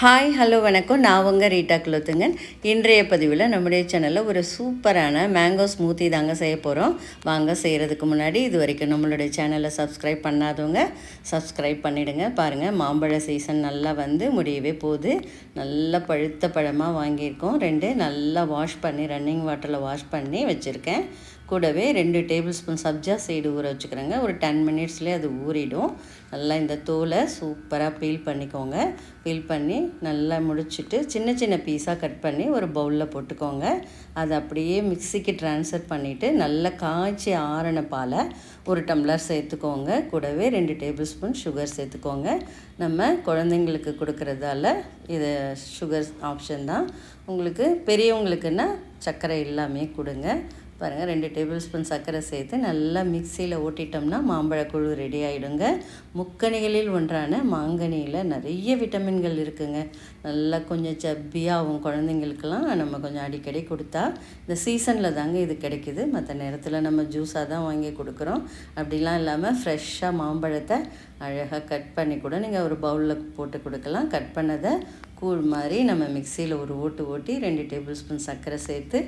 Hi hello வணக்கம். நான் உங்கள் ரீட்டா குலோத்துங்கன். இன்றைய பதிவில் நம்முடைய சேனலில் ஒரு சூப்பரான மேங்கோ ஸ்மூத்தி தாங்க செய்ய போகிறோம் வாங்க செய்கிறதுக்கு முன்னாடி இது வரைக்கும் நம்மளுடைய சேனலை சப்ஸ்கிரைப் பண்ணாதவங்க சப்ஸ்கிரைப் பண்ணிவிடுங்க பாருங்கள் மாம்பழ சீசன் நல்லா வந்து முடியவே போகுது. நல்லா பழுத்த பழமாக வாங்கியிருக்கோம். ரெண்டு நல்லா வாஷ் பண்ணி ரன்னிங் வாட்டரில் வாஷ் பண்ணி வச்சுருக்கேன். கூடவே ரெண்டு டேபிள் ஸ்பூன் சப்ஜா சைடு ஊற வச்சுக்கிறேங்க. ஒரு டென் மினிட்ஸ்லேயே அது ஊறிடும். நல்லா இந்த தோலை சூப்பராக பீல் பண்ணிக்கோங்க. பீல் பண்ணி நல்லா முடிச்சுட்டு சின்ன சின்ன பீஸாக கட் பண்ணி ஒரு பவுலில் போட்டுக்கோங்க. அதை அப்படியே மிக்சிக்கு ட்ரான்ஸ்ஃபர் பண்ணிவிட்டு நல்லா காய்ச்சி ஆறின பாலை ஒரு டம்ளர் சேர்த்துக்கோங்க. கூடவே ரெண்டு டேபிள் ஸ்பூன் சுகர் சேர்த்துக்கோங்க. நம்ம குழந்தைங்களுக்கு கொடுக்குறதால இது சுகர் ஆப்ஷன் தான். உங்களுக்கு பெரியவங்களுக்குன்னா சர்க்கரை இல்லாமே கொடுங்க. பாருங்கள் ரெண்டு டேபிள் ஸ்பூன் சர்க்கரை சேர்த்து நல்லா மிக்சியில் ஓட்டிட்டோம்னா மாம்பழக்குழு ரெடி ஆகிடுங்க முக்கணிகளில் ஒன்றான மாங்கனியில் நிறைய விட்டமின்கள் இருக்குங்க. நல்லா கொஞ்சம் சப்பியாகவும் குழந்தைங்களுக்கெல்லாம் நம்ம கொஞ்சம் அடிக்கடி கொடுத்தா இந்த சீசனில் தாங்க இது கிடைக்கிது. மற்ற நேரத்தில் நம்ம ஜூஸாக தான் வாங்கி கொடுக்குறோம். அப்படிலாம் இல்லாமல் ஃப்ரெஷ்ஷாக மாம்பழத்தை அழகாக கட் பண்ணி கூட நீங்கள் ஒரு பவுலில் போட்டு கொடுக்கலாம். கட் பண்ணதை கூழ் மாதிரி நம்ம மிக்சியில் ஒரு ஓட்டு ஓட்டி ரெண்டு டேபிள் ஸ்பூன் சர்க்கரை சேர்த்து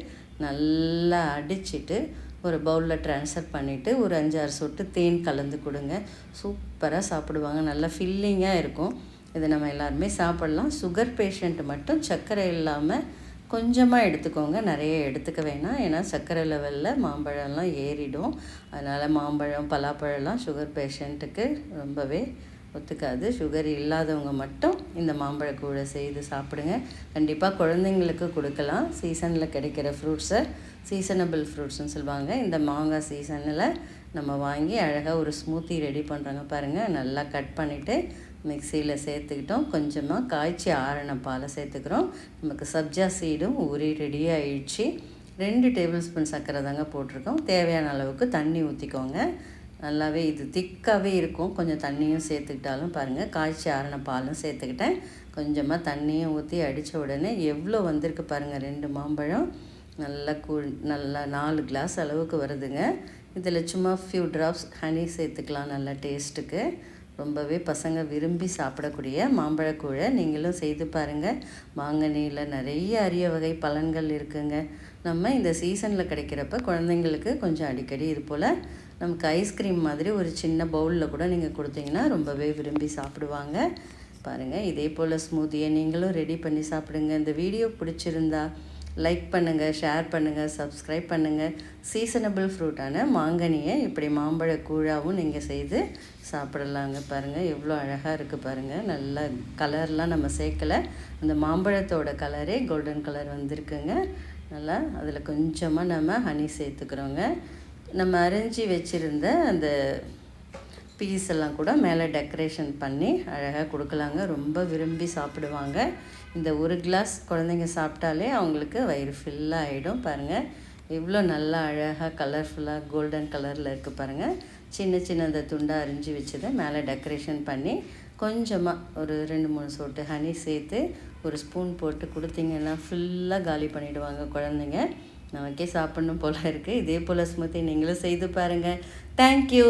நல்லா அடிச்சுட்டு ஒரு பவுலில் ட்ரான்ஸ்ஃபர் பண்ணிவிட்டு ஒரு அஞ்சாறு சொட்டு தேன் கலந்து கொடுங்க. சூப்பராக சாப்பிடுவாங்க. நல்லா ஃபில்லிங்காக இருக்கும். இதை நம்ம எல்லாருமே சாப்பிட்லாம். சுகர் பேஷண்ட் மட்டும் சர்க்கரை இல்லாமல் கொஞ்சமாக எடுத்துக்கோங்க. நிறைய எடுத்துக்க வேணாம். ஏன்னா சர்க்கரை லெவலில் மாம்பழம்லாம் ஏறிடும். அதனால் மாம்பழம் பலாப்பழம்லாம் சுகர் பேஷண்ட்டுக்கு ரொம்பவே ஒத்துக்காது. சுகர் இல்லாதவங்க மட்டும் இந்த மாம்பழக்கூழை செய்து சாப்பிடுங்க. கண்டிப்பாக குழந்தைங்களுக்கு கொடுக்கலாம். சீசனில் கிடைக்கிற ஃப்ரூட்ஸை சீசனபிள் ஃப்ரூட்ஸ்னு சொல்லுவாங்க. இந்த மாங்காய் சீசனில் நம்ம வாங்கி அழகாக ஒரு ஸ்மூத்தி ரெடி பண்ணுறாங்க பாருங்கள் நல்லா கட் பண்ணிவிட்டு மிக்சியில் சேர்த்துக்கிட்டோம். கொஞ்சமாக காய்ச்சி ஆறின பாலை சேர்த்துக்கிறோம். நமக்கு சப்ஜா சீடும் ஊறி ரெடி ஆயிடுச்சு. ரெண்டு டேபிள் ஸ்பூன் சர்க்கரை தாங்க போட்டிருக்கோம். தேவையான அளவுக்கு தண்ணி ஊற்றிக்கோங்க நல்லாவே இது திக்காகவே இருக்கும். கொஞ்சம் தண்ணியும் சேர்த்துக்கிட்டாலும் பாருங்கள் காய்ச்சி ஆறின பாலும் சேர்த்துக்கிட்டேன். கொஞ்சமாக தண்ணியும் ஊற்றி அடித்த உடனே எவ்வளோ வந்திருக்கு பாருங்கள் ரெண்டு மாம்பழம். நல்லா கூழ் நல்லா நாலு கிளாஸ் அளவுக்கு வருதுங்க. இதில் சும்மா ஃபியூ ட்ராப்ஸ் ஹனி சேர்த்துக்கலாம் நல்லா டேஸ்ட்டுக்கு ரொம்பவே பசங்க விரும்பி சாப்பிடக்கூடிய மாம்பழக்கூழை நீங்களும் செய்து பாருங்கள் மாங்கனியில் நிறைய அரிய வகை பலன்கள் இருக்குங்க. நம்ம இந்த சீசனில் கிடைக்கிறப்ப குழந்தைங்களுக்கு கொஞ்சம் அடிக்கடி இது போல் நமக்கு ஐஸ்கிரீம் மாதிரி ஒரு சின்ன பவுலில் கூட நீங்கள் கொடுத்தீங்கன்னா ரொம்பவே விரும்பி சாப்பிடுவாங்க. பாருங்கள் இதே போல் ஸ்மூத்தியை நீங்களும் ரெடி பண்ணி சாப்பிடுங்க. இந்த வீடியோ பிடிச்சிருந்தா லைக் பண்ணுங்கள் ஷேர் பண்ணுங்கள் சப்ஸ்கிரைப் பண்ணுங்கள் சீசனபிள் ஃப்ரூட்டான மாங்கனியை இப்படி மாம்பழ கூழாவும் நீங்கள் செய்து சாப்பிடலாங்க. பாருங்கள் எவ்வளோ அழகாக இருக்குது பாருங்கள் நல்ல கலர்லாம் நம்ம சேர்க்கலை. அந்த மாம்பழத்தோட கலரே கோல்டன் கலர் வந்திருக்குங்க. நல்லா அதில் கொஞ்சமாக நம்ம ஹனி சேர்த்துக்கிறோங்க. நம்ம அரிஞ்சு வச்சுருந்த அந்த பீஸ் எல்லாம் கூட மேலே டெக்கரேஷன் பண்ணி அழகாக கொடுக்கலாங்க. ரொம்ப விரும்பி சாப்பிடுவாங்க. இந்த ஒரு கிளாஸ் குழந்தைங்க சாப்பிட்டாலே அவங்களுக்கு வயிறு ஃபில்லாக ஆகிடும் பாருங்கள் இவ்வளோ நல்லா அழகாக கலர்ஃபுல்லாக கோல்டன் கலரில் இருக்குது பாருங்கள் சின்ன சின்ன அந்த துண்டாக அரிஞ்சு வச்சதை மேலே டெக்கரேஷன் பண்ணி கொஞ்சமாக ஒரு ரெண்டு மூணு சொட்டு ஹனி சேர்த்து ஒரு ஸ்பூன் போட்டு கொடுத்தீங்கன்னா ஃபுல்லாக காலி பண்ணிவிடுவாங்க குழந்தைங்க. நமக்கே சாப்பிட்ணும் போல் இருக்குது இதே போல் ஸ்மூத்தி நீங்களும் செய்து பாருங்கள் தேங்க்யூ